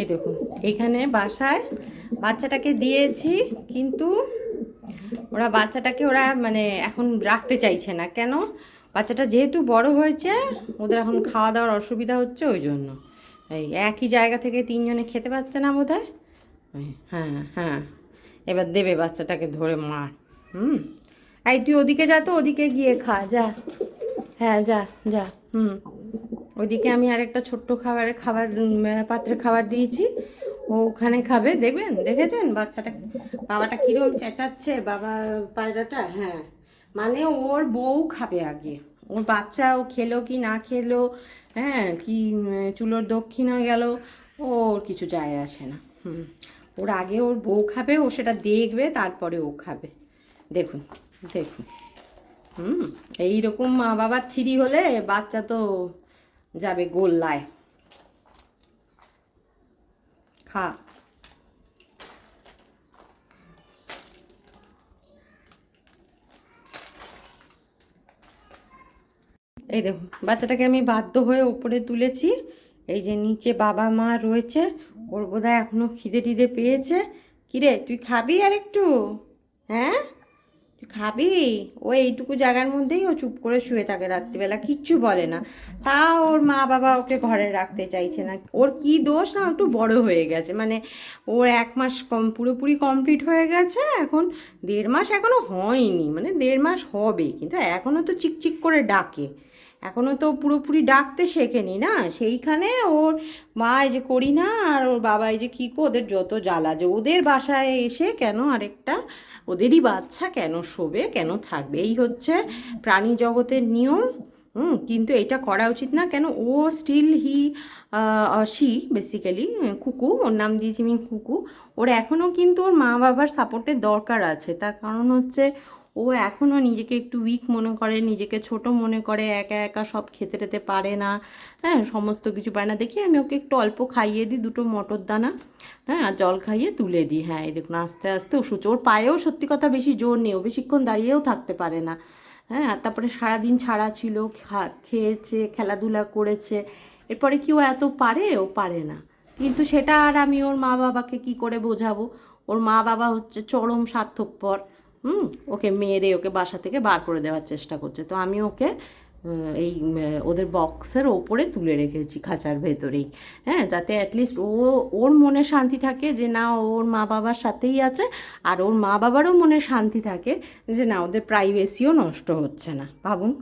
এই দেখুন, এখানে বাসায় বাচ্চাটাকে দিয়েছি, কিন্তু ওরা বাচ্চাটাকে ওরা মানে এখন রাখতে চাইছে না। কেন? বাচ্চাটা যেহেতু বড় হয়েছে, ওদের এখন খাওয়া দাওয়ার অসুবিধা হচ্ছে ওই জন্য। এই একই জায়গা থেকে তিনজনে খেতে পাচ্ছে না বোধ হয় হ্যাঁ হ্যাঁ। এবার দেবে বাচ্চাটাকে ধরে মার হুম? এই তুই ওদিকে যা তো, ওদিকে গিয়ে খা, যা। হ্যাঁ যা যা, হুম। ওইদিকে আমি আর একটা ছোট্ট খাবারে খাবার পাত্রে খাবার দিয়েছি। ও ওখানে খাবে, দেখবেন? দেখেছেন? বাচ্চাটা, বাবাটা কিরম চেঁচাচ্ছে, বাবা পায়রাটা হ্যাঁ। মানে ওর বউ খাবে আগে। ওর বাচ্চা, ও খেলো কি না খেলো হ্যাঁ কি, চুলোর দক্ষিণা গেল, ওর কিছু যায় আসে না। হুম। ওর আগে ওর বউ খাবে, ও সেটা দেখবে, তারপরে ও খাবে। দেখুন দেখুন। হুম, এইরকম মা বাবার ছিরি হলে বাচ্চা তো যাবে গোল্লায়। খা। এই দেখুন বাচ্চাটাকে আমি বাধ্য হয়ে উপরে তুলেছি। এই যে নিচে বাবা মা রয়েছে, ওর বোধহয় এখনও খিদে টিদে পেয়েছে। কিরে, তুই খাবি আর একটু হ্যাঁ? খাবি? ও এইটুকু জায়গার মধ্যেই ও চুপ করে শুয়ে থাকে রাত্রিবেলা, কিচ্ছু বলে না। তা ওর মা বাবা ওকে ঘরে রাখতে চাইছে না। ওর কি দোষ না একটু বড় হয়ে গেছে। মানে ওর এক মাস কম, পুরোপুরি কমপ্লিট হয়ে গেছে এখন, দেড় মাস এখনও হয়নি। মানে দেড় মাস হবে, কিন্তু এখনও তো চিকচিক করে ডাকে। এখনও তো পুরোপুরি ডাকতে শেখেনি, না? সেইখানে ওর মা এই যে করি না আর ওর বাবা এই যে কী কো ওদের যত জ্বালা যে ওদের বাসায় এসে কেন আরেকটা, ওদেরই বাচ্চা কেন শোবে, কেন থাকবে? এই হচ্ছে প্রাণী জগতের নিয়ম, হুম? কিন্তু এটা করা উচিত না কেন ও still he she basically Kuku, ওর নাম দিয়েছি আমি কুকু। ওর এখনও কিন্তু ওর মা বাবার সাপোর্টের দরকার আছে। তার কারণ হচ্ছে ও এখনও নিজেকে একটু উইক মনে করে, নিজেকে ছোট মনে করে, একা একা সব খেতে টেতে পারে না হ্যাঁ সমস্ত কিছু পায় না। দেখি আমি ওকে একটু অল্প খাইয়ে দিই, দুটো মটর দানা হ্যাঁ আর জল খাইয়ে তুলে দিই। হ্যাঁ এই দেখুন, আস্তে আস্তে ওষুধ, ওর পায়েও সত্যি কথা বেশি জোর নেই, ও বেশিক্ষণ দাঁড়িয়েও থাকতে পারে না। হ্যাঁ আর তারপরে সারাদিন ছাড়া ছিল খেয়েছে, খেলাধুলা করেছে, এরপরে কি ও এত পারে? ও পারে না। কিন্তু সেটা আর আমি ওর মা বাবাকে কি করে বোঝাবো? ওর মা বাবা হচ্ছে চরম স্বার্থপর। হুম, ওকে মেরে ওকে বাসা থেকে বার করে দেওয়ার চেষ্টা করছে। তো আমি ওকে এই ওদের বক্সের ওপরে তুলে রেখেছি খাঁচার ভেতরেই। হ্যাঁ যাতে অ্যাটলিস্ট ও, ওর মনে শান্তি থাকে যে না ওর মা বাবার সাথেই আছে আর ওর মা বাবারও মনে শান্তি থাকে যে না, ওদের প্রাইভেসিও নষ্ট হচ্ছে না। ভাবুন।